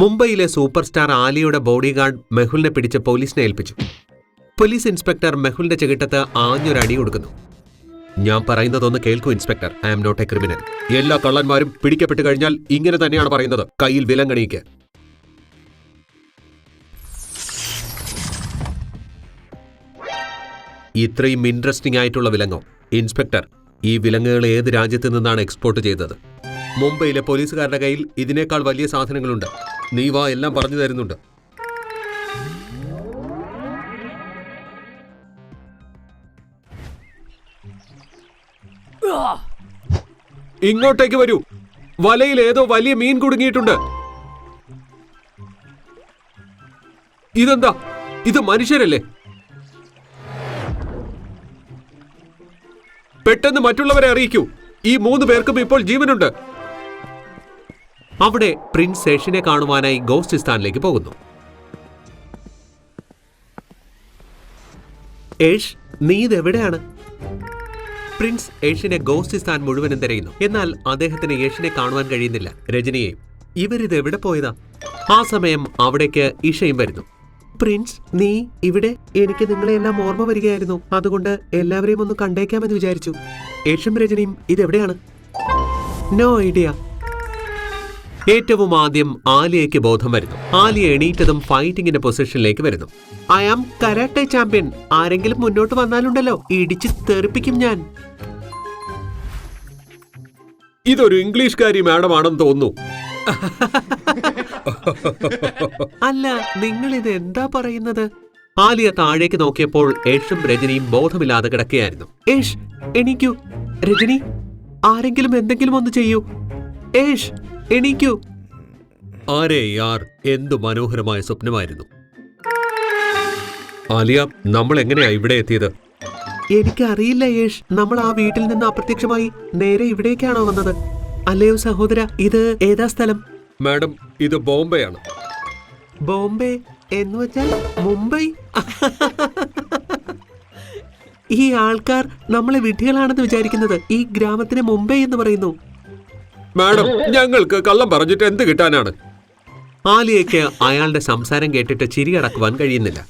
മുംബൈയിലെ super star ആലിയുടെ bodyguard മെഹുലിനെ പിടിച്ച് പോലീസിനെ ഏൽപ്പിച്ചു. പോലീസ് ഇൻസ്പെക്ടർ മെഹുലിന്റെ ചെകിട്ടത്ത് ആഞ്ഞൊരടി കൊടുക്കുന്നു. ഞാൻ പറയുന്നതൊന്ന് കേൾക്കൂ inspector. I am not a criminal. എല്ലാ കള്ളന്മാരും പിടിക്കപ്പെട്ട് കഴിഞ്ഞാൽ ഇങ്ങനെ തന്നെയാണ് പറയുന്നത്. കയ്യിൽ വിലങ്ങണിക്ക് ഇത്രയും ഇൻട്രസ്റ്റിംഗ് ആയിട്ടുള്ള വിലങ്ങോ? ഇൻസ്പെക്ടർ ഈ വിലങ്ങുകൾ ഏത് രാജ്യത്ത് നിന്നാണ് എക്സ്പോർട്ട് ചെയ്തത്? മുംബൈയിലെ പോലീസുകാരുടെ കയ്യിൽ ഇതിനേക്കാൾ വലിയ സാധനങ്ങളുണ്ട്. നീ വാ എല്ലാം പറഞ്ഞു തരുന്നുണ്ട്. ഇങ്ങോട്ടേക്ക് വരൂ. വലയിൽ ഏതോ വലിയ മീൻ കുടുങ്ങിയിട്ടുണ്ട്. ഇതെന്താ? ഇത് മനുഷ്യരല്ലേ? പെട്ടെന്ന് മറ്റുള്ളവരെ അറിയിക്കൂ. ഈ മൂന്ന് പേർക്കും ഇപ്പോൾ ജീവനുണ്ട്. അവിടെ പ്രിൻസ് ഏഷ്യനെ കാണുവാനായി ഗോസ്റ്റിസ്ഥാനിലേക്ക് പോകുന്നു. ഏഷ് നീ ഇതെവിടെയാണ്? പ്രിൻസ് ഏഷ്യനെ ഗോസ്റ്റിസ്ഥാൻ മുഴുവനും തിരയുന്നു. എന്നാൽ അദ്ദേഹത്തിന് ഏഷ്യനെ കാണുവാൻ കഴിയുന്നില്ല. രജനിയെ ഇവരിത് എവിടെ പോയതാ? ആ സമയം അവിടേക്ക് ഇഷയും വരുന്നു. പ്രിൻസ് നീ ഇവിടെ? എനിക്ക് നിങ്ങളെല്ലാം ഓർമ്മ വരികയായിരുന്നു. അതുകൊണ്ട് എല്ലാവരെയും ഒന്ന് കണ്ടേക്കാമെന്ന് വിചാരിച്ചു. ഏഷ്യയും രജനിയും ഇതെവിടെയാണ്? No idea. ഏറ്റവും ആദ്യം ആലിയയ്ക്ക് ബോധം വരുന്നു. ആലിയ എണീറ്റതും ഫൈറ്റിംഗിന്റെ പൊസിഷനിലേക്ക് വരുന്നു. ഐ ആം കരാട്ടെ ചാമ്പ്യൻ ആരെങ്കിലും മുന്നോട്ട് വന്നാലുണ്ടല്ലോ. ഇടിച്ച് തെറിപ്പിക്കും ഞാൻ. ഇതൊരു ഇംഗ്ലീഷ്കാരി മാഡമാണെന്ന് തോന്നുന്നു. അല്ല നിങ്ങൾ ഇത് എന്താ പറയുന്നത്? ആലിയ താഴേക്ക് നോക്കിയപ്പോൾ ഏഷും രജനിയും ബോധമില്ലാതെ കിടക്കുകയായിരുന്നു. ഏഷ് എണീക്കൂ. രജനി ആരെങ്കിലും എന്തെങ്കിലും ഒന്ന് ചെയ്യൂ. ഏഷ് എണീക്കൂ. ആരേ യാർ എന്തു മനോഹരമായ സ്വപ്നമായിരുന്നു? ആലിയ നമ്മൾ എങ്ങനെയാ ഇവിടെ എത്തിയത്? എനിക്കറിയില്ല യേഷ് നമ്മൾ ആ വീട്ടിൽ നിന്ന് അപ്രത്യക്ഷമായി നേരെ ഇവിടേക്കാണോ വന്നത്? അല്ലയോ സഹോദര ഇത് ഏതാ സ്ഥലം? മാഡം ഇത് ബോംബെ ആണ് ബോംബെ എന്ന് വെച്ചാൽ മുംബൈ? ഈ ആൾക്കാർ നമ്മളെ വിഡ്ഢികളാണെന്ന് വിചാരിക്കുന്നത് ഈ ഗ്രാമത്തിന് മുംബൈ എന്ന് പറയുന്നു. മാഡം ഞങ്ങൾക്ക് കള്ളം പറഞ്ഞിട്ട് എന്ത് കിട്ടാനാണ്? ആലിയയ്ക്ക് അയാളുടെ സംസാരം കേട്ടിട്ട് ചിരി അടക്കുവാൻ കഴിയുന്നില്ല.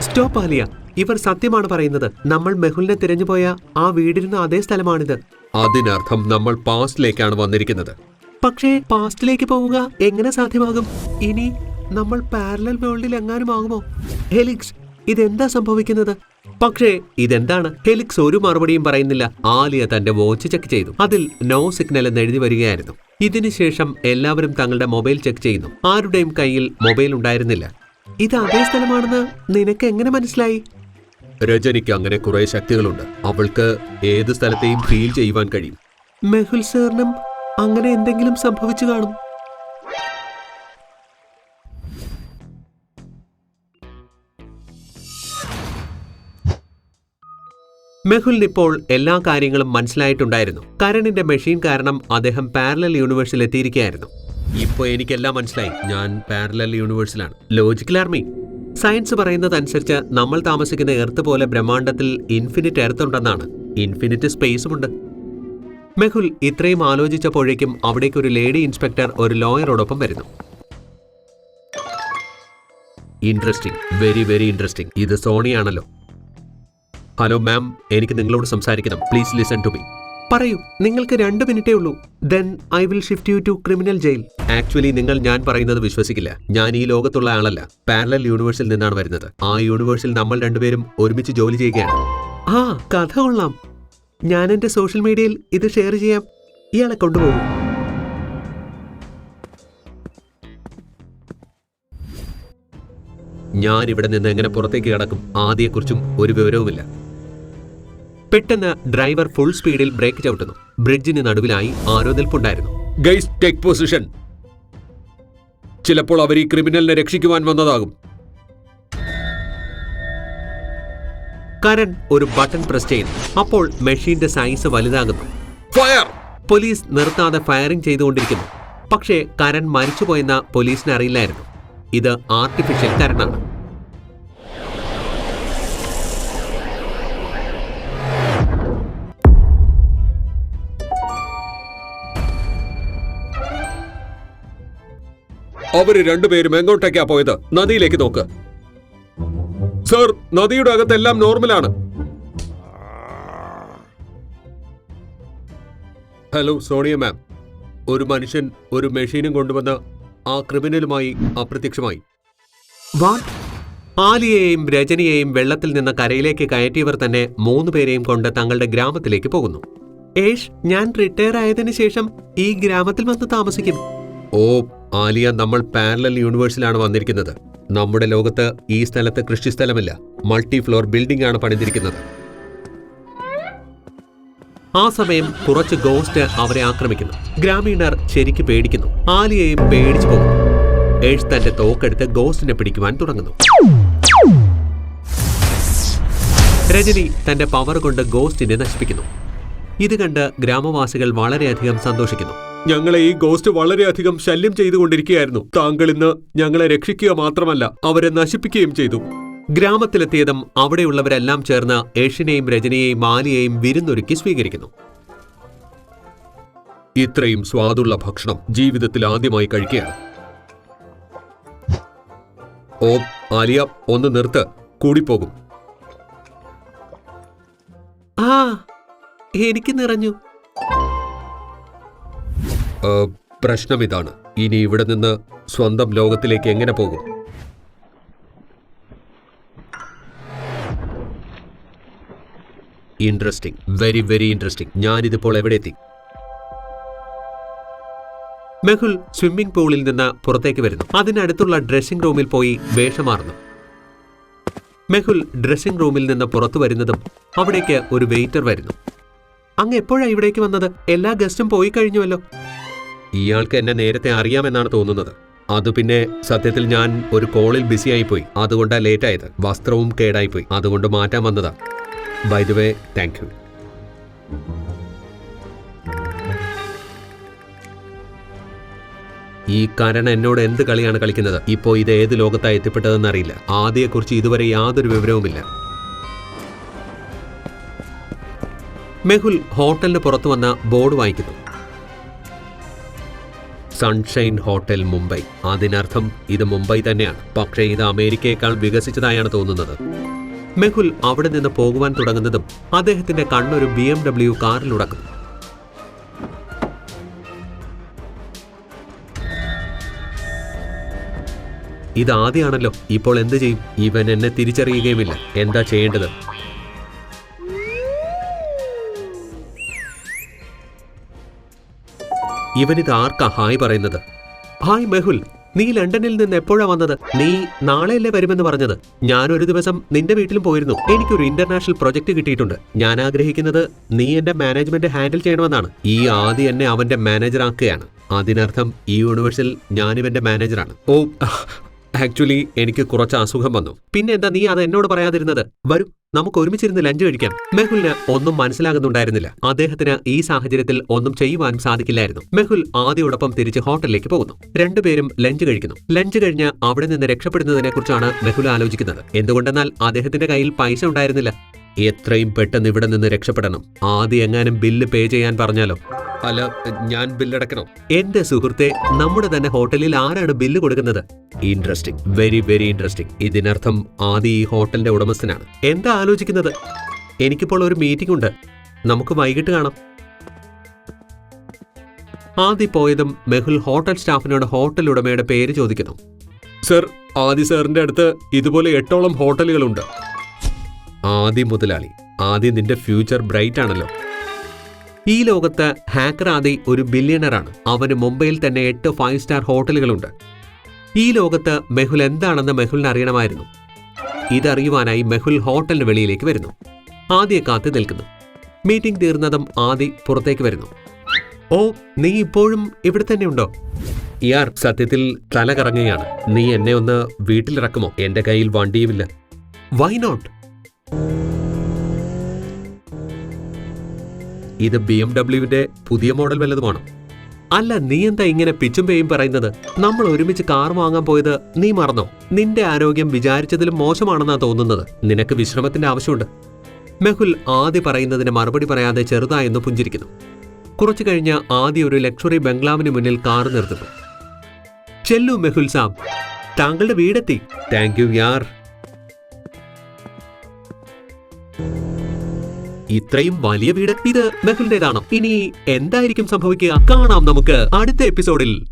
സ്റ്റോപ്പ് ആലിയ. ഇവർ സത്യമാണ് പറയുന്നത്. നമ്മൾ മെഹുലിനെ തിരഞ്ഞുപോയ ആ വീടിരുന്ന അതേ സ്ഥലമാണിത്. അതിനർത്ഥം നമ്മൾ പാസ്റ്റിലേക്കാണ് വന്നിരിക്കുന്നത്. പക്ഷേ പാസ്റ്റിലേക്ക് പോവുക എങ്ങനെ സാധ്യമാകും? ഇനി നമ്മൾ പാരലൽ വേൾഡിൽ എങ്ങാനും ആകുമോ? ഹെലിക്സ് ഇതെന്താ സംഭവിക്കുന്നത്? പക്ഷേ ഇതെന്താണ്? ഹെലിക്സ് ഒരു മറുപടിയും പറയുന്നില്ല. ആലിയ തന്റെ വാച്ച് ചെക്ക് ചെയ്തു. അതിൽ നോ സിഗ്നൽ എന്ന് എഴുതി വരികയായിരുന്നു. ഇതിനുശേഷം എല്ലാവരും തങ്ങളുടെ മൊബൈൽ ചെക്ക് ചെയ്യുന്നു. ആരുടെയും കയ്യിൽ മൊബൈൽ ഉണ്ടായിരുന്നില്ല. ഇത് അതേ സ്ഥലമാണെന്ന് നിനക്ക് എങ്ങനെ മനസ്സിലായി? രജനിക്ക് അങ്ങനെ കുറെ ശക്തികളുണ്ട്. അവൾക്ക് ഏത് സ്ഥലത്തെയും ഫീൽ ചെയ്യുവാൻ കഴിയും. മെഹുൽ സാറിനും അങ്ങനെ എന്തെങ്കിലും സംഭവിച്ചു കാണും. മെഹുലിന് ഇപ്പോൾ എല്ലാ കാര്യങ്ങളും മനസ്സിലായിട്ടുണ്ടായിരുന്നു. കരണിന്റെ മെഷീൻ കാരണം അദ്ദേഹം പാരലൽ യൂണിവേഴ്സിൽ എത്തിയിരിക്കുകയായിരുന്നു. ഇപ്പൊ എനിക്കെല്ലാം മനസ്സിലായി. ഞാൻ പാരലൽ യൂണിവേഴ്സിലാണ്. Logical army. സയൻസ് പറയുന്നതനുസരിച്ച് നമ്മൾ താമസിക്കുന്ന എർത്ത് പോലെ ബ്രഹ്മാണ്ടത്തിൽ ഇൻഫിനിറ്റ് എർത്ത് ഉണ്ടെന്നാണ്. ഇൻഫിനിറ്റ് സ്പേസുമുണ്ട് മെഹുൽ ഇത്രയും ആലോചിച്ചപ്പോഴേക്കും അവിടേക്ക് ഒരു ലേഡി ഇൻസ്പെക്ടർ ഒരു ലോയറോടൊപ്പം വരുന്നു. ഇൻട്രസ്റ്റിംഗ്. Very very interesting. ഇത് സോണിയാണല്ലോ. ഹലോ മാം എനിക്ക് നിങ്ങളോട് സംസാരിക്കണം. പ്ലീസ് ലിസൺ ടു മീ പറയൂ. നിങ്ങൾക്ക് രണ്ട് മിനിറ്റേ ഉള്ളൂ. Then I will shift you to criminal jail actually നിങ്ങൾ ഞാൻ പറയുന്നത് വിശ്വസിക്കില്ല. ഞാൻ ഈ ലോകത്തുള്ള ആളല്ല. പാരലൽ യൂണിവേഴ്സിൽ നിന്നാണ് വരുന്നത്. ആ യൂണിവേഴ്സിൽ നമ്മൾ രണ്ടുപേരും ഒരുമിച്ച് ജോലി ചെയ്യുകയാണ്. ആ കഥ കൊള്ളാം. ഞാൻ എന്റെ സോഷ്യൽ മീഡിയയിൽ ഇത് ഷെയർ ചെയ്യാം. ഇയാളെ കൊണ്ടുപോകും. ഞാൻ ഇവിടെ നിന്ന് എങ്ങനെ പുറത്തേക്ക് കടക്കും? ആദിയെക്കുറിച്ചും ഒരു വിവരവുമില്ല. പെട്ടെന്ന് ഡ്രൈവർ ഫുൾ സ്പീഡിൽ ബ്രേക്ക് ചവിട്ടുന്നു. ബ്രിഡ്ജിന് നടുവിലായി ആരോ നിൽപ്പുണ്ടായിരുന്നു ഗൈസ് ടേക്ക് പൊസിഷൻ ചിലപ്പോൾ അവർ ഈ ക്രിമിനലിനെ രക്ഷിക്കുവാൻ വന്നതാകും. കരൺ ഒരു ബട്ടൺ പ്രസ് ചെയ്യുന്നു. അപ്പോൾ മെഷീന്റെ സൈസ് വലുതാകുന്നു. ഫയർ പോലീസ് നിർത്താതെ ഫയറിംഗ് ചെയ്തുകൊണ്ടിരിക്കുന്നു. പക്ഷേ കരൺ മരിച്ചുപോയെന്ന പോലീസിന് അറിയില്ലായിരുന്നു. ഇത് ആർട്ടിഫിഷ്യൽ കരനാണ് അവർ രണ്ടുപേരും എങ്ങോട്ടേക്കാ പോയത്? നദിയിലേക്ക് നോക്ക്. സർ നദിയുടെ അകത്തെല്ലാം നോർമലാണ്. Hello Sonia ma'am. ഒരു മനുഷ്യൻ ഒരു മെഷീനും കൊണ്ടുവന്ന് ആ ക്രിമിനലുമായി അപ്രത്യക്ഷമായി. ആലിയെയും രജനിയെയും വെള്ളത്തിൽ നിന്ന് കരയിലേക്ക് കയറ്റിയവർ തന്നെ മൂന്ന് പേരെയും കൊണ്ട് തങ്ങളുടെ ഗ്രാമത്തിലേക്ക് പോകുന്നു. ഏഷ് ഞാൻ റിട്ടയർ ആയതിനു ശേഷം ഈ ഗ്രാമത്തിൽ വന്ന് താമസിക്കും. ഓ ആലിയ നമ്മൾ പാരലൽ യൂണിവേഴ്സിലാണ് വന്നിരിക്കുന്നത്. നമ്മുടെ ലോകത്ത് ഈ സ്ഥലത്ത് കൃഷിസ്ഥലമില്ല മൾട്ടി ഫ്ലോർ ബിൽഡിംഗ് ആണ് പണിതിരിക്കുന്നത്. ആ സമയം കുറച്ച് ഗോസ്റ്റ് അവരെ ആക്രമിക്കുന്നു. ഗ്രാമീണർ ശരിക്ക് പേടിക്കുന്നു. ആലിയയും പേടിച്ചു പോകുന്നു. ഏഴ് തന്റെ തോക്കെടുത്ത് ഗോസ്റ്റിനെ പിടിക്കുവാൻ തുടങ്ങുന്നു. രജനി തന്റെ പവർ കൊണ്ട് ഗോസ്റ്റിനെ നശിപ്പിക്കുന്നു. ഇത് കണ്ട് ഗ്രാമവാസികൾ വളരെയധികം സന്തോഷിക്കുന്നു. ഞങ്ങളെ ഈ ഗോസ്റ്റ് വളരെയധികം ശല്യം ചെയ്തുകൊണ്ടിരിക്കുകയായിരുന്നു. താങ്കൾ ഇന്ന് ഞങ്ങളെ രക്ഷിക്കുക മാത്രമല്ല അവരെ നശിപ്പിക്കുകയും ചെയ്തു. ഗ്രാമത്തിലെത്തിയതും അവിടെയുള്ളവരെല്ലാം ചേർന്ന് ഏഷ്യനെയും രജനിയെയും മാലിയെയും വിരുന്നൊരുക്കി സ്വീകരിക്കുന്നു. ഇത്രയും സ്വാദുള്ള ഭക്ഷണം ജീവിതത്തിൽ ആദ്യമായി കഴിക്കുകയാണ്. ഓ ആലിയ ഒന്ന് നിർത്ത്. കൂടിപ്പോകും. ആ എനിക്ക് നിറഞ്ഞു. പ്രശ്നം ഇതാണ് ഇനി ഇവിടെ നിന്ന് സ്വന്തം ലോകത്തിലേക്ക് എങ്ങനെ പോകും? ഇൻട്രസ്റ്റിംഗ് വെരി വെരി ഇൻട്രസ്റ്റിംഗ് ഞാനിതിപ്പോൾ എവിടെ എത്തി മെഹുൽ സ്വിമ്മിംഗ് പൂളിൽ നിന്ന് പുറത്തേക്ക് വരുന്നു. അതിനടുത്തുള്ള ഡ്രസ്സിംഗ് റൂമിൽ പോയി വേഷമാറുന്നു. മെഹുൽ ഡ്രസ്സിംഗ് റൂമിൽ നിന്ന് പുറത്തു വരുന്നതും അവിടേക്ക് ഒരു വെയിറ്റർ വരുന്നു. അങ്ങ് എപ്പോഴാ ഇവിടേക്ക് വന്നത്? എല്ലാ ഗസ്റ്റും പോയി കഴിഞ്ഞുവല്ലോ. ഇയാൾക്ക് എന്നെ നേരത്തെ അറിയാമെന്നാണ് തോന്നുന്നത്. അത് പിന്നെ സത്യത്തിൽ ഞാൻ ഒരു കോളിൽ ബിസിയായി പോയി അതുകൊണ്ടാ ലേറ്റ് ആയത് വസ്ത്രവും കേടായിപ്പോയി. അതുകൊണ്ട് മാറ്റാൻ വന്നതാ. By the way thank you ഈ കരണ എന്നോട് എന്ത് കളിയാണ് കളിക്കുന്നത്? ഇപ്പോ ഇത് ഏത് ലോകത്താ എത്തിപ്പെട്ടതെന്ന് അറിയില്ല ആദ്യയെക്കുറിച്ച് ഇതുവരെ യാതൊരു വിവരവുമില്ല. മെഹുൽ ഹോട്ടലിന് പുറത്തു വന്ന ബോർഡ് വായിക്കുന്നു സൺഷൈൻ ഹോട്ടൽ മുംബൈ. അതിനർത്ഥം ഇത് മുംബൈ തന്നെയാണ്. പക്ഷേ ഇത് അമേരിക്കയേക്കാൾ വികസിച്ചതായാണ് തോന്നുന്നത്. മെഹുൽ അവിടെ നിന്ന് പോകുവാൻ തുടങ്ങുന്നതും അദ്ദേഹത്തിന്റെ കണ്ണൊരു ബി എം ഡബ്ല്യു കാറിലുടക്കും ഇതാദ്യമാണല്ലോ ഇപ്പോൾ എന്ത് ചെയ്യും? ഇവൻ എന്നെ തിരിച്ചറിയുകയുമില്ല. എന്താ ചെയ്യേണ്ടത്? ഇവനിത് ആർക്കാ ഹായ് പറയുന്നത്? ഹായ് മെഹുൽ നീ ലണ്ടനിൽ നിന്ന് എപ്പോഴാ വന്നത്? നീ നാളെയല്ലേ വരുമെന്ന് പറഞ്ഞത്? ഞാൻ ഒരു ദിവസം നിന്റെ വീട്ടിലും പോയിരുന്നു. എനിക്കൊരു ഇന്റർനാഷണൽ പ്രൊജക്ട് കിട്ടിയിട്ടുണ്ട്. ഞാൻ ആഗ്രഹിക്കുന്നത് നീ എന്റെ മാനേജ്മെന്റ് ഹാൻഡിൽ ചെയ്യണമെന്നാണ്. ഈ ആദ്യം എന്നെ അവന്റെ മാനേജർ ആക്കുകയാണ്. അതിനർത്ഥം ഈ യൂണിവേഴ്സിൽ ഞാനിവന്റെ മാനേജറാണ്. ഓ ആക്ച്വലി എനിക്ക് കുറച്ച് അസുഖം വന്നു. പിന്നെ എന്താ നീ അത് എന്നോട് പറയാതിരുന്നത്? വരൂ. നമുക്ക് ഒരുമിച്ചിരുന്ന് ലഞ്ച് കഴിക്കാം. മെഹുലിന് ഒന്നും മനസ്സിലാകുന്നുണ്ടായിരുന്നില്ല. അദ്ദേഹത്തിന് ഈ സാഹചര്യത്തിൽ ഒന്നും ചെയ്യുവാനും സാധിക്കില്ലായിരുന്നു. മെഹുൽ ആദ്യോടൊപ്പം തിരിച്ച് ഹോട്ടലിലേക്ക് പോകുന്നു. രണ്ടുപേരും ലഞ്ച് കഴിക്കുന്നു. ലഞ്ച് കഴിഞ്ഞ് അവിടെ നിന്ന് രക്ഷപ്പെടുന്നതിനെ കുറിച്ചാണ് മെഹുൽ ആലോചിക്കുന്നത്. എന്തുകൊണ്ടെന്നാൽ അദ്ദേഹത്തിന്റെ കയ്യിൽ പൈസ ഉണ്ടായിരുന്നില്ല. എത്രയും പെട്ടെന്ന് ഇവിടെ നിന്ന് രക്ഷപ്പെടണം. ആദ്യം എങ്ങാനും ബില്ല് പേ ചെയ്യാൻ പറഞ്ഞാലോ? അല്ല ഞാൻ ബില്ലടക്കണം എന്റെ സുഹൃത്തെ നമ്മുടെ തന്നെ ഹോട്ടലിൽ ആരാണ് ബില്ല് കൊടുക്കുന്നത്? ഇൻട്രസ്റ്റിംഗ് വെരി വെരി ഇൻട്രസ്റ്റിംഗ് ഇതിനർത്ഥം ആദ്യ ഈ ഹോട്ടലിന്റെ ഉടമസ്ഥനാണ്. എന്താ ആലോചിക്കുന്നത്? എനിക്കിപ്പോൾ ഒരു മീറ്റിംഗ് ഉണ്ട്. നമുക്ക് വൈകിട്ട് കാണാം. ആദി പോയതും മെഹുൽ ഹോട്ടൽ സ്റ്റാഫിനോട് ഹോട്ടൽ ഉടമയുടെ പേര് ചോദിക്കുന്നു. സർ ആദി സാറിന്റെ അടുത്ത് ഇതുപോലെ എട്ടോളം ഹോട്ടലുകളുണ്ട്. ആദി മുതലാളി ആദ്യം നിന്റെ ഫ്യൂച്ചർ ബ്രൈറ്റ് ആണല്ലോ. ഈ ലോകത്ത് ഹാക്കർ ആദി ഒരു ബില്യണറാണ് അവന് മുംബൈയിൽ തന്നെ എട്ട് ഫൈവ് സ്റ്റാർ ഹോട്ടലുകളുണ്ട്. ഈ ലോകത്ത് മെഹുൽ എന്താണെന്ന് മെഹുലിന് അറിയണമായിരുന്നു. ഇതറിയുവാനായി മെഹുൽ ഹോട്ടലിന് വെളിയിലേക്ക് വരുന്നു. ആദ്യ കാത്തു നിൽക്കുന്നു. മീറ്റിംഗ് തീർന്നതും ആദി പുറത്തേക്ക് വരുന്നു. ഓ നീ ഇപ്പോഴും ഇവിടെ തന്നെ ഉണ്ടോ? ഇയാർ സത്യത്തിൽ തല കറങ്ങുകയാണ് നീ എന്നെ ഒന്ന് വീട്ടിലിറക്കുമോ? എന്റെ കയ്യിൽ വണ്ടിയുമില്ല. വൈ നോട്ട് ഇത് ബി എം ഡബ്ല്യുവിന്റെ പുതിയ മോഡൽ വല്ലതുമാണോ? അല്ല നീ എന്താ ഇങ്ങനെ പിച്ചും പേയും പറയുന്നത്? നമ്മൾ ഒരുമിച്ച് കാർ വാങ്ങാൻ പോയത് നീ മറന്നോ? നിന്റെ ആരോഗ്യം വിചാരിച്ചതിലും മോശമാണെന്നാ തോന്നുന്നത്. നിനക്ക് വിശ്രമത്തിന്റെ ആവശ്യമുണ്ട്. മെഹുൽ ആദ്യ പറയുന്നതിന് മറുപടി പറയാതെ ചെറുതായെന്ന് പുഞ്ചിരിക്കുന്നു. കുറച്ചു കഴിഞ്ഞ് ആദ്യ ഒരു ലക്ഷറി ബംഗ്ലാവിന് മുന്നിൽ കാർ നിർത്തുന്നു. ചെല്ലു മെഹുൽ സാബ്. താങ്കളുടെ വീടെത്തി. താങ്ക് യു യാർ. ഇത്രയും വലിയ വീട് ഇത് മെഹുലിന്റേതാണ് ഇനി എന്തായിരിക്കും സംഭവിക്കുക? കാണാം നമുക്ക് അടുത്ത എപ്പിസോഡിൽ.